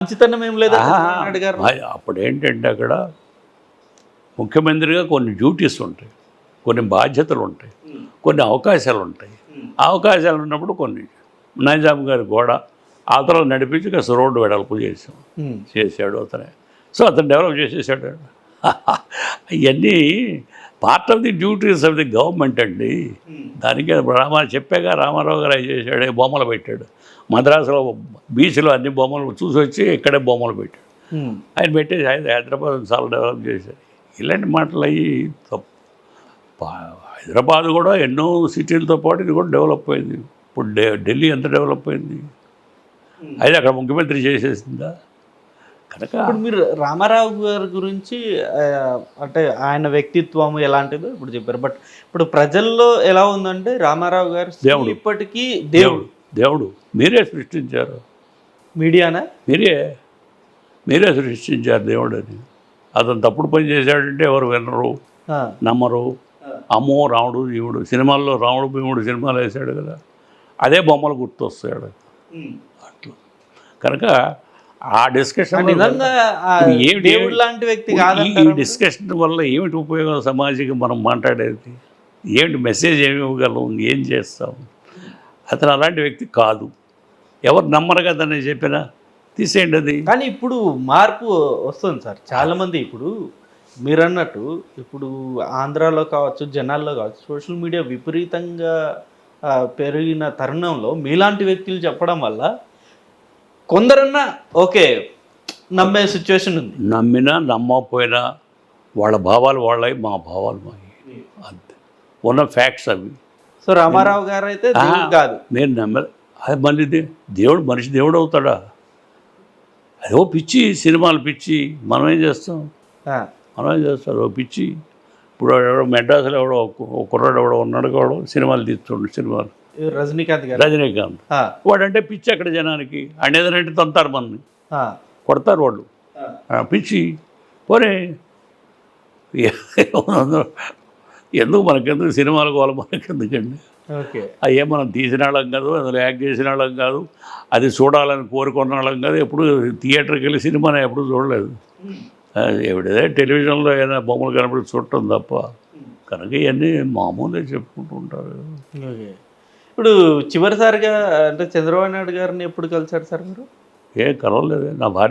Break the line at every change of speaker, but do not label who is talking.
మంచితనం ఏం లేదా
అప్పుడు ఏంటంటే అక్కడ ముఖ్యమంత్రిగా కొన్ని డ్యూటీస్ ఉంటాయి కొన్ని బాధ్యతలు ఉంటాయి కొన్ని అవకాశాలు ఉంటాయి. అవకాశాలు ఉన్నప్పుడు కొన్ని నైజాం గారి గోడ అవతల నడిపించి కాస్త రోడ్డు వెడల్పు చేసాం. చేశాడు అతనే. సో అతను డెవలప్ చేసేసాడు. ఇవన్నీ part of the duties of the government అండి. దానికి రామా చెప్పాక రామారావు గారు చేశాడు? బొమ్మలు పెట్టాడు. మద్రాసులో బీచ్లో అన్ని బొమ్మలు చూసి వచ్చి ఇక్కడే బొమ్మలు పెట్టాడు. ఆయన పెట్టేసి ఆయన హైదరాబాద్ చాలా డెవలప్ చేశారు ఇలాంటి మాటలు అయ్యి హైదరాబాద్ కూడా ఎన్నో సిటీలతో పాటు ఇది కూడా డెవలప్ అయింది. ఇప్పుడు ఢిల్లీ ఎంత డెవలప్ అయింది? అయితే అక్కడ ముఖ్యమంత్రి చేసేసిందా? కనుక
ఇప్పుడు మీరు రామారావు గారి గురించి అంటే ఆయన వ్యక్తిత్వం ఎలాంటిదో ఇప్పుడు చెప్పారు. బట్ ఇప్పుడు ప్రజల్లో ఎలా ఉందంటే రామారావు గారు
దేవుడు.
ఇప్పటికీ దేవుడు.
దేవుడు. మీరే సృష్టించారు.
మీడియానా?
మీరే. మీరే సృష్టించారు దేవుడు అని. అతను తప్పుడు పని చేశాడంటే ఎవరు వినరు
ఆ,
నమ్మరు. అమ్మో రాముడు దేవుడు సినిమాల్లో రాముడు భీముడు సినిమాలు వేశాడు కదా. అదే బొమ్మలు గుర్తొస్తాడు. అట్లా. కనుక ఆ డిస్కషన్
దేవుడు లాంటి వ్యక్తి
ఈ
కాదంటారా
డిస్కషన్ వల్ల ఏమిటి ఉపయోగం సమాజానికి మనం మాట్లాడేది? ఏమిటి మెసేజ్ ఏమి ఇవ్వగలం? ఏం చేస్తాం? అతను అలాంటి వ్యక్తి కాదు. ఎవరు నమ్మరు కదని చెప్పినా? తీసేయండి అది.
కానీ ఇప్పుడు మార్పు వస్తుంది సార్. చాలా మంది ఇప్పుడు మీరు అన్నట్టు ఇప్పుడు ఆంధ్రాలో కావచ్చు జనాల్లో కావచ్చు సోషల్ మీడియా విపరీతంగా పెరిగిన తరుణంలో మీలాంటి వ్యక్తులు చెప్పడం వల్ల కొందరన్నా ఓకే నమ్మే సిచ్యువేషన్ ఉంది.
నమ్మినా నమ్మకపోయినా వాళ్ళ భావాలు వాళ్ళవి మా భావాలు మావి. అంతే. ఉన్న ఫ్యాక్ట్స్ అవి.
సో రామారావు గారు అయితే కాదు.
నేను నమ్మ అది మళ్ళీ దేవుడు మనిషి దేవుడు అవుతాడా? అదో పిచ్చి సినిమాలు పిచ్చి మనం ఏం చేస్తాం? మనం ఏం చేస్తాం? ఓ పిచ్చి. ఇప్పుడు ఎవడో మెడ్రాస్లో ఎవడో ఒక కుర్రాడు ఎవడో ఉన్నాడు ఎవడో సినిమాలు తీస్తుండు సినిమాలు.
రజనీకాంత్ గారు.
రజనీకాంత్. వాడంటే పిచ్చి అక్కడ జనానికి. ఆయన ఏదంటే తంతారు
ఆ,
కొడతారు వాళ్ళు పిచ్చి. పోనీ ఎందుకు మనకెందుకు సినిమాలకు వాళ్ళ మనకెందుకండి?
ఓకే.
అయ్యే మనం తీసిన వాళ్ళం కాదు అందులో యాక్ట్ చేసిన వాళ్ళం కాదు అది చూడాలని కోరుకున్న వాళ్ళం కాదు ఎప్పుడు థియేటర్కి వెళ్ళి సినిమాని ఎప్పుడు చూడలేదు. ఎప్పుడైతే టెలివిజన్లో ఏదైనా బొమ్మలు కనబడి చూడటం తప్ప. కనుక ఇవన్నీ మామూలుగా చెప్పుకుంటూ ఉంటారు.
ఇప్పుడు చివరిసారిగా అంటే చంద్రబాబు నాయుడు గారిని ఎప్పుడు కలిశారు సార్ మీరు?
ఏం కలవలేదు. నా భార్య